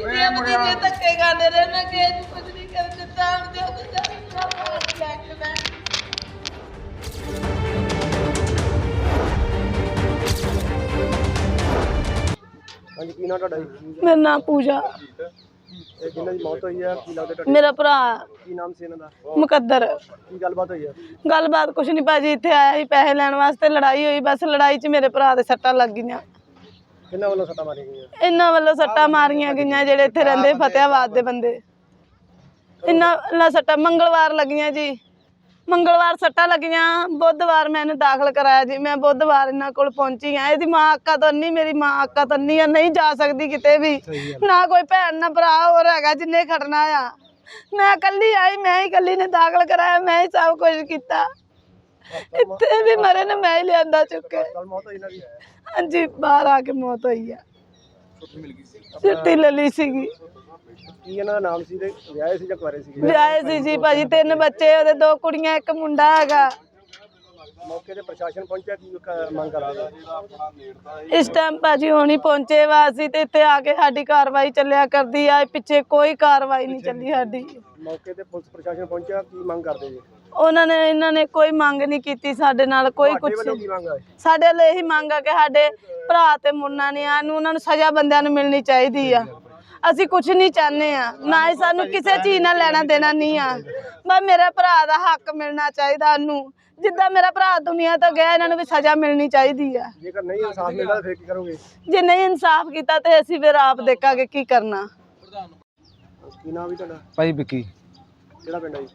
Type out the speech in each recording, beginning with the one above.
ਇਹ ਮਦੀਨੇ ਧੱਕੇ ਖਾਂਦੇ ਰਹੇ ਮੈਂ ਕਿਸੇ ਨੂੰ ਕੁਝ ਨਹੀਂ ਕਰਨ ਦਿੱਤਾ ਆਪਦੇ ਉਹਦੇ ਦਾ ਪਾਣੀ ਲੈ ਕੇ ਮੈਂ। ਹਾਂਜੀ ਕੀ ਨਾਮ ਤੁਹਾਡਾ ਜੀ? ਮੇਰਾ ਨਾਮ ਪੂਜਾ। ਇਹ ਜਿਨ੍ਹਾਂ ਦੀ ਮੌਤ ਹੋਈ ਹੈ ਕੀ ਲੱਗਦਾ ਤੁਹਾਡੇ? ਮੇਰਾ ਭਰਾ। ਕੀ ਨਾਮ ਸੀ ਇਹਨਾਂ ਦਾ? ਮੁਕੱਦਰ। ਕੀ ਗੱਲਬਾਤ ਹੋਈ ਹੈ ਗੱਲਬਾਤ ਕੁਛ ਨਹੀਂ ਭਾਜੀ ਇੱਥੇ ਆਇਆ ਸੀ ਪੈਸੇ ਲੈਣ ਵਾਸਤੇ ਲੜਾਈ ਹੋਈ ਬਸ ਲੜਾਈ 'ਚ ਮੇਰੇ ਭਰਾ ਦੇ ਸੱਟਾਂ ਲੱਗ ਗਈਆਂ। ਕਿੰਨਾਂ ਵੱਲੋਂ ਸੱਟਾਂ ਮਾਰੀਆਂ ਗਈਆਂ? ਇਹਨਾਂ ਵੱਲੋਂ ਸੱਟਾਂ ਮਾਰੀਆਂ ਗਈਆਂ ਜਿਹੜੇ ਇੱਥੇ ਰਹਿੰਦੇ ਫਤਿਆਬਾਦ ਦੇ ਬੰਦੇ। ਇਹਨਾਂ ਵੱਲੋਂ ਸੱਟਾਂ ਮੰਗਲਵਾਰ ਲੱਗੀਆਂ ਜੀ। ਮੰਗਲਵਾਰ ਸੱਟਾਂ ਲੱਗੀਆਂ ਬੁੱਧਵਾਰ ਮੈਂ ਇਹਨੂੰ ਦਾਖਲ ਕਰਾਇਆ ਜੀ। ਮੈਂ ਬੁੱਧਵਾਰ ਇਹਨਾਂ ਕੋਲ ਪਹੁੰਚੀ ਆ ਇਹਦੀ ਮਾਂ ਅੱਕਾ ਤੋਂ ਨਹੀਂ ਮੇਰੀ ਮਾਂ ਅੱਕਾ ਤੋਂ ਨਹੀਂ ਆ ਨਹੀਂ ਜਾ ਸਕਦੀ ਕਿਤੇ ਵੀ। ਨਾ ਕੋਈ ਭੈਣ ਨਾ ਭਰਾ ਹੋਰ ਹੈਗਾ ਜਿੰਨੇ ਖੜਨਾ ਆ। ਮੈਂ ਇਕੱਲੀ ਆਈ ਮੈਂ ਹੀ ਇਕੱਲੀ ਨੇ ਦਾਖਲ ਕਰਾਇਆ ਮੈਂ ਹੀ ਸਭ ਕੁਝ ਕੀਤਾ। ਇੱਥੇ ਵੀ ਮਰੇ ਨੇ ਮੈਂ ਹੀ ਲਿਆਂਦਾ ਚੁੱਕ। ਹਾਂਜੀ ਬਾਹਰ ਆ ਕੇ ਮੌਤ ਹੋਈ ਆ। ਛੁੱਟੀ ਲੈ ਲਈ ਸੀਗੀ। ਕੀ ਇਹਨਾਂ ਦਾ ਨਾਮ ਸੀ ਤੇ ਵਿਆਹੇ ਸੀ ਜਾਂ ਕੁਆਰੇ ਸੀ ਵਿਆਹੇ ਸੀ ਜੀ ਭਾਜੀ ਤਿੰਨ ਬੱਚੇ ਉਹਦੇ ਦੋ ਕੁੜੀਆਂ ਇੱਕ ਮੁੰਡਾ ਹੈਗਾ। ਮੌਕੇ ਤੇ ਪ੍ਰਸ਼ਾਸਨ ਪਹੁੰਚਿਆ ਕੀ ਕ- ਮੰਗ ਕਰਾਂਗਾ ਇਸ ਟਾਈਮ ਭਾਜੀ ਹੁਣ ਪਹੁੰਚੇ ਵਾ ਅਸੀਂ ਤੇ ਇੱਥੇ ਆ ਕੇ ਸਾਡੀ ਕਾਰਵਾਈ ਚੱਲਿਆ ਕਰਦੀ ਆ। ਪਿੱਛੇ ਕੋਈ ਕਾਰਵਾਈ ਨਹੀਂ ਚੱਲੀ ਸਾਡੀ। ਮੌਕੇ ਤੇ ਪੁਲਿਸ ਪ੍ਰਸ਼ਾਸਨ ਪਹੁੰਚਿਆ ਕੀ ਮੰਗ ਕਰਦੇ ਜੀ? ਉਹਨਾਂ ਨੇ ਇਹਨਾਂ ਨੇ ਕੋਈ ਮੰਗ ਨਹੀਂ ਕੀਤੀ ਸਾਡੇ ਨਾਲ ਕੋਈ ਕੁਛ ਤੁਹਾਡੇ ਵੱਲੋਂ ਕੀ ਮੰਗ ਹੈ ਸਾਡੇ ਲਈ ਇਹੀ ਮੰਗ ਆ ਕਿ ਸਾਡੇ ਭਰਾ ਤੇ ਮੁੰਨਾ ਨੇ ਆ ਨੂੰ ਉਹਨਾਂ ਨੂੰ ਸਜ਼ਾ ਬੰਦਿਆਂ ਨੂੰ ਮਿਲਣੀ ਚਾਹੀਦੀ ਆ। ਅਸੀਂ ਕੁਝ ਨਹੀਂ ਚਾਹੁੰਦੇ ਆ ਨਾ ਹੀ ਸਾਨੂੰ ਕਿਸੇ ਚੀਜ਼ ਨਾਲ ਲੈਣਾ ਦੇਣਾ ਨਹੀਂ ਆ। ਬਸ ਮੇਰੇ ਭਰਾ ਦਾ ਹੱਕ ਮਿਲਣਾ ਚਾਹੀਦਾ ਉਹਨੂੰ। ਜਿੱਦਾਂ ਮੇਰਾ ਭਰਾ ਦੁਨੀਆ ਤੋਂ ਗਿਆ ਇਹਨਾਂ ਨੂੰ ਵੀ ਸਜ਼ਾ ਮਿਲਣੀ ਚਾਹੀਦੀ ਆ। ਜੇਕਰ ਨਹੀਂ ਇਨਸਾਫ ਮਿਲਦਾ ਫਿਰ ਕੀ ਕਰੋਗੇ? ਜੇ ਨਹੀਂ ਇਨਸਾਫ ਕੀਤਾ ਤੇ ਅਸੀਂ ਫਿਰ ਆਪ ਦੇਖਾਂਗੇ ਕੀ ਕਰਨਾ। ਕੀ ਨਾਮ ਵੀ ਤੁਹਾਡਾ? ਭਾਈ ਵਿੱਕੀ। ਕਿਹੜਾ ਪਿੰਡ ਹੈ ਜੀ?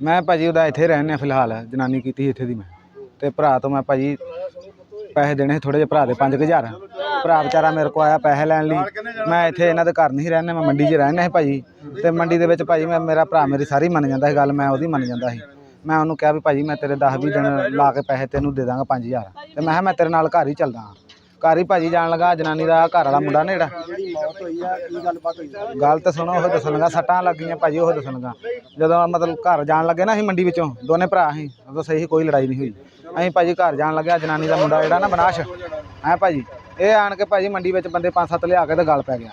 ਮੈਂ ਭਾਜੀ ਉਹਦਾ ਇੱਥੇ ਰਹਿੰਦੇ ਆ ਫਿਲਹਾਲ ਜਨਾਨੀ ਕੀਤੀ ਸੀ ਇੱਥੇ ਦੀ ਮੈਂ। ਤੇ ਭਰਾ ਤੋਂ ਮੈਂ ਭਾਜੀ ਪੈਸੇ ਦੇਣੇ ਸੀ ਥੋੜੇ ਜਿਹੇ ਭਰਾ ਦੇ 5000 ਭਰਾ ਵਿਚਾਰਾ ਮੇਰੇ ਕੋ ਆਇਆ ਪੈਸੇ ਲੈਣ ਲਈ। ਮੈਂ ਇੱਥੇ ਇਹਨਾਂ ਦੇ ਘਰ ਨਹੀਂ ਰਹਿੰਦਾ ਮੈਂ ਮੰਡੀ 'ਚ ਰਹਿੰਦਾ ਸੀ ਭਾਜੀ। ਤੇ ਮੰਡੀ ਦੇ ਵਿੱਚ ਭਾਜੀ ਮੈਂ ਮੇਰਾ ਭਰਾ ਮੇਰੀ ਸਾਰੀ ਮੰਨ ਜਾਂਦਾ ਸੀ ਗੱਲ ਮੈਂ ਉਹਦੀ ਮੰਨ ਜਾਂਦਾ ਸੀ। ਮੈਂ ਉਹਨੂੰ ਕਿਹਾ ਵੀ ਭਾਜੀ ਮੈਂ ਤੇਰੇ 10 20 ਦਿਨ ਲਾ ਕੇ ਪੈਸੇ ਤੈਨੂੰ ਦੇ ਦਾਂਗਾ 5000 ਤੇ ਮੈਂ ਕਿਹਾ ਮੈਂ ਤੇਰੇ ਨਾਲ ਘਰ ਹੀ ਚੱਲਦਾ ਹਾਂ। ਘਰ ਹੀ ਭਾਜੀ ਜਾਣ ਲੱਗਾ ਜਨਾਨੀ ਦਾ ਘਰ ਵਾਲਾ ਮੁੰਡਾ ਨੇ ਜਿਹੜਾ ਹੈ ਗੱਲ ਤਾਂ ਸੁਣੋ ਉਹ ਦੱਸਣਗਾ ਸੱਟਾਂ ਲੱਗ ਗਈਆਂ ਭਾਜੀ ਉਹ ਦੱਸਣਗਾ ਜਦੋਂ ਮਤਲਬ ਘਰ ਜਾਣ ਲੱਗੇ ਨਾ ਅਸੀਂ ਮੰਡੀ ਵਿੱਚੋਂ ਦੋਨੇ ਭਰਾ ਸੀ ਉਦੋਂ ਸਹੀ ਕੋਈ ਲੜਾਈ ਨਹੀਂ ਹੋਈ। ਅਸੀਂ ਭਾਜੀ ਘਰ ਜਾਣ ਲੱਗਿਆ ਜਨਾਨੀ ਦਾ ਮੁੰਡਾ ਜਿਹੜਾ ਨਾ ਬਨਾਸ਼ ਹੈ ਭਾਜੀ ਇਹ ਆਣ ਕੇ ਭਾਜੀ ਮੰਡੀ ਵਿੱਚ ਬੰਦੇ ਪੰਜ ਸੱਤ ਲਿਆ ਕੇ ਤੇ ਗੱਲ ਪੈ ਗਿਆ।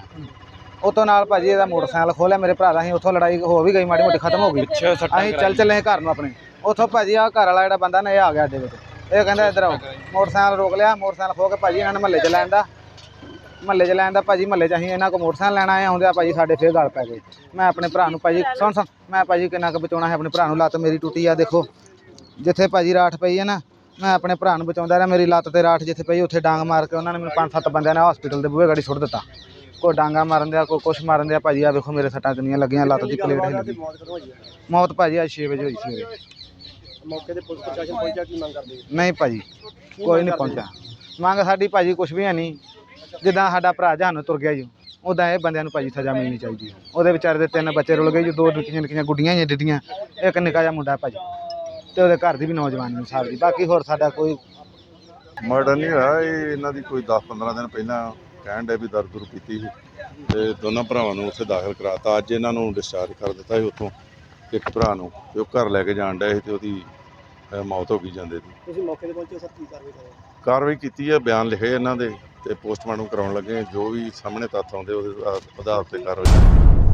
ਉਤੋਂ ਨਾਲ ਭਾਜੀ ਇਹਦਾ ਮੋਟਰਸਾਈਕਲ ਖੋਲਿਆ ਮੇਰੇ ਭਰਾ ਦਾ ਅਸੀਂ ਉੱਥੋਂ ਲੜਾਈ ਹੋ ਵੀ ਗਈ ਮਾੜੀ ਮੋਟੀ ਖਤਮ ਹੋ ਗਈ। ਅਸੀਂ ਚੱਲ ਚੱਲੇ ਘਰ ਨੂੰ ਆਪਣੇ। ਉੱਥੋਂ ਭਾਜੀ ਆ ਘਰ ਵਾਲਾ ਜਿਹੜਾ ਬੰਦਾ ਨੇ ਇਹ ਆ ਗਿਆ ਅੱਡੇ ਵਿੱਚ। ਇਹ ਕਹਿੰਦਾ ਇੱਧਰ ਆਓ। ਮੋਟਰਸਾਈਕਲ ਰੋਕ ਲਿਆ ਮੋਟਰਸਾਈਕਲ ਖੋ ਕੇ ਭਾਜੀ ਇਹਨਾਂ ਨੇ ਮਹੱਲੇ 'ਚ ਲੈਣ ਦਾ। ਮਹੱਲੇ 'ਚ ਲੈਣ ਦਾ ਭਾਜੀ ਮਹੱਲੇ 'ਚ ਅਸੀਂ ਇਹਨਾਂ ਕੋ ਮੋਟਰਸਾਈਕਲ ਲੈਣਾ ਆਏ ਆਉਂਦੇ ਆ ਭਾਜੀ ਸਾਡੇ ਫੇਰ ਗੱਲ ਪੈ ਗਈ। ਮੈਂ ਆਪਣੇ ਭਰਾ ਨੂੰ ਭਾਜੀ ਸੁਣ ਸੁਣ ਮੈਂ ਭਾਜੀ ਕਿੰਨਾ ਕੁ ਬਚਾਉਣਾ ਹੈ ਆਪਣੇ ਭਰਾ ਨੂੰ ਲੱਤ ਮੇਰੀ ਟੁੱਟੀ ਆ ਦੇਖੋ। ਜਿੱਥੇ ਭਾਜੀ ਰਾਠ ਪਈ ਹੈ ਨਾ ਮੈਂ ਆਪਣੇ ਭਰਾ ਨੂੰ ਬਚਾਉਂਦਾ ਰਿਹਾ ਮੇਰੀ ਲੱਤ ਤੇ ਰਾਠ ਜਿੱਥੇ ਪਈ ਉੱਥੇ ਡਾਂਗ ਮਾਰ ਕੇ ਉਹਨਾਂ ਨੇ ਮੈਨੂੰ ਪੰਜ ਸੱਤ ਬੰਦਿਆਂ ਨੇ ਹਸਪੀਟਲ ਦੇ ਬੂਹੇ ਗਾੜੀ ਸੁੱਟ ਦਿੱਤਾ। ਕੋਈ ਡਾਂਗਾ ਮਾਰਨ ਦਿਆ ਕੋਈ ਕੁਛ ਮਾਰਨ ਦਿਆ ਭਾਜੀ ਆ ਵੇਖੋ ਮੇਰੇ ਸੱਟਾਂ ਕਿੰਨੀਆਂ ਲੱਗੀਆਂ ਲੱਤ ਦੀ ਪਲੇਟ ਹਿੱਲ ਮੌਤ ਭਾਜੀ ਅੱਜ 6 ਵਜੇ ਹੋਈ ਸਵੇਰੇ ਮੌਕੇ ਤੇ ਪੁਲਿਸ ਪ੍ਰਸ਼ਾਸਨ ਪਹੁੰਚਿਆ ਕੀ ਮੰਗ ਕਰਦੇ ਨਹੀਂ ਭਾਜੀ ਕੋਈ ਨਹੀਂ ਪਹੁੰਚਿਆ। ਮੰਗ ਸਾਡੀ ਭਾਜੀ ਕੁਛ ਵੀ ਹੈ ਨਹੀਂ। ਜਿੱਦਾਂ ਸਾਡਾ ਭਰਾ ਜਹਾਨ ਤੁਰ ਗਿਆ ਜੀ ਉਦਾਂ ਇਹ ਬੰਦਿਆਂ ਨੂੰ ਭਾਜੀ ਸਜ਼ਾ ਮਿਲਣੀ ਚਾਹੀਦੀ ਹੈ। ਉਹਦੇ ਵਿਚਾਰੇ ਦੇ ਤਿੰਨ ਬੱਚੇ ਰੁਲ ਗਏ ਜੀ, ਦੋ ਨਿੱਕੀਆਂ ਨਿੱਕੀਆਂ ਗੁੱਡੀਆਂ ਹੀ ਡਿੱਡੀਆਂ ਇੱਕ ਨਿੱਕਾ ਜਿਹਾ ਮੁੰਡਾ ਭਾਜੀ ਤੇ ਉਹਦੇ ਘਰ ਦੀ ਵੀ ਨੌਜਵਾਨੀ ਸਾਹਿਬ ਦੀ ਬਾਕੀ ਹੋਰ ਸਾਡਾ ਕੋਈ ਮਰਡਰ ਨਹੀਂ ਹੋਇਆ, ਇਹ ਇਹਨਾਂ ਦੀ ਕੋਈ 10-15 ਦਿਨ ਪਹਿਲਾਂ ਕਹਿਣ ਡੇ ਵੀ ਦਰਦ ਦੁਰ ਕੀਤੀ ਸੀ ਤੇ ਦੋਨਾਂ ਭਰਾਵਾਂ ਨੂੰ ਉੱਥੇ ਦਾਖਲ ਕਰਾਤਾ। ਅੱਜ ਇਹਨਾਂ ਨੂੰ ਡਿਸਚਾਰਜ ਕਰ ਦਿੱਤਾ ਸੀ ਉੱਥੋਂ ਇੱਕ ਭਰਾ ਨੂੰ, ਤੇ ਉਹ ਘਰ ਲੈ ਕੇ ਜਾਣ ਡਿਆ ਸੀ ਤੇ ਉਹਦੀ ਅਹ, ਮੌਤ ਹੋ ਗਈ ਜਾਂਦੇ ਦੀ। ਤੁਸੀਂ ਮੌਕੇ ਤੇ ਪਹੁੰਚੇ ਸਰ ਕੀ ਕਾਰਵਾਈ ਕਰੋਗੇ ਕਾਰਵਾਈ ਕੀਤੀ ਹੈ ਬਿਆਨ ਲਿਖੇ ਇਹਨਾਂ ਦੇ ਤੇ ਪੋਸਟਮਾਰਟਮ ਕਰਾਉਣ ਲੱਗੇ ਜੋ ਵੀ ਸਾਹਮਣੇ ਤੱਥ ਆਉਂਦੇ ਉਹਦੇ ਆਧਾਰ ਤੇ ਕਾਰਵਾਈ।